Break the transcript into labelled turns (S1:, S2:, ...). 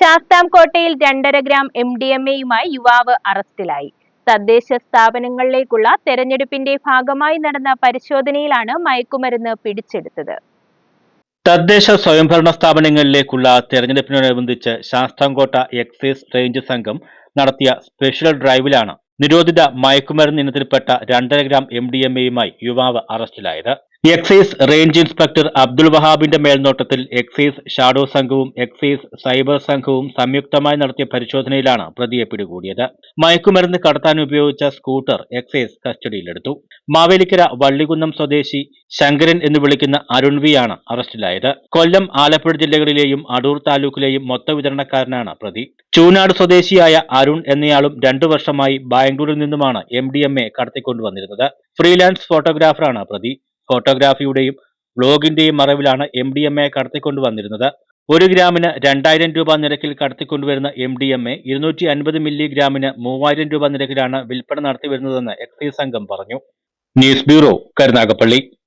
S1: ശാസ്താംകോട്ടയിൽ രണ്ടര gram M D M എയുമായി യുവാവ് അറസ്റ്റിലായി തദ്ദേശ സ്ഥാപനങ്ങളിലേക്കുള്ള തെരഞ്ഞെടുപ്പിന്റെ ഭാഗമായി നടന്ന പരിശോധനയിലാണ് മയക്കുമരുന്ന് പിടിച്ചെടുത്തത്
S2: തദ്ദേശ സ്വയംഭരണ സ്ഥാപനങ്ങളിലേക്കുള്ള തെരഞ്ഞെടുപ്പിനോടനുബന്ധിച്ച് ശാസ്താംകോട്ട എക്സൈസ് റേഞ്ച് സംഘം നടത്തിയ സ്പെഷ്യൽ ഡ്രൈവിലാണ് നിരോധിത മയക്കുമരുന്ന് ഇനത്തിൽപ്പെട്ട രണ്ടര ഗ്രാം എം ഡി എം എയുമായി യുവാവ് അറസ്റ്റിലായത് എക്സൈസ് റേഞ്ച് ഇൻസ്പെക്ടർ അബ്ദുൽ വഹാബിന്റെ മേൽനോട്ടത്തിൽ എക്സൈസ് ഷാഡോ സംഘവും എക്സൈസ് സൈബർ സംഘവും സംയുക്തമായി നടത്തിയ പരിശോധനയിലാണ് പ്രതിയെ പിടികൂടിയത് മയക്കുമരുന്ന് കടത്താൻ ഉപയോഗിച്ച സ്കൂട്ടർ എക്സൈസ് കസ്റ്റഡിയിലെടുത്തു മാവേലിക്കര വള്ളികുന്നം സ്വദേശി ശങ്കരൻ എന്ന് വിളിക്കുന്ന അരുൺവിയാണ് അറസ്റ്റിലായത് കൊല്ലം ആലപ്പുഴ ജില്ലകളിലെയും അടൂർ താലൂക്കിലെയും മൊത്ത വിതരണക്കാരനാണ് പ്രതി ചൂനാട് സ്വദേശിയായ അരുൺ എന്നയാളും രണ്ടു വർഷമായി ബാംഗ്ലൂരിൽ നിന്നുമാണ് എം ഡി എം എ കടത്തിക്കൊണ്ടുവന്നിരുന്നത് ഫ്രീലാൻസ് ഫോട്ടോഗ്രാഫറാണ് പ്രതി ഫോട്ടോഗ്രാഫിയുടെയും വ്ളോഗിന്റെയും മറവിലാണ് എം ഡി എം എ കടത്തിക്കൊണ്ടുവന്നിരുന്നത് ഒരു ഗ്രാമിന് രണ്ടായിരം രൂപ നിരക്കിൽ കടത്തിക്കൊണ്ടുവരുന്ന എം ഡി എം എ ഇരുന്നൂറ്റി അൻപത് മില്ലിഗ്രാമിന് മൂവായിരം രൂപ നിരക്കിലാണ് വിൽപ്പന വരുന്നതെന്ന് എക്സൈസ് സംഘം പറഞ്ഞു ന്യൂസ് ബ്യൂറോ കരുനാഗപ്പള്ളി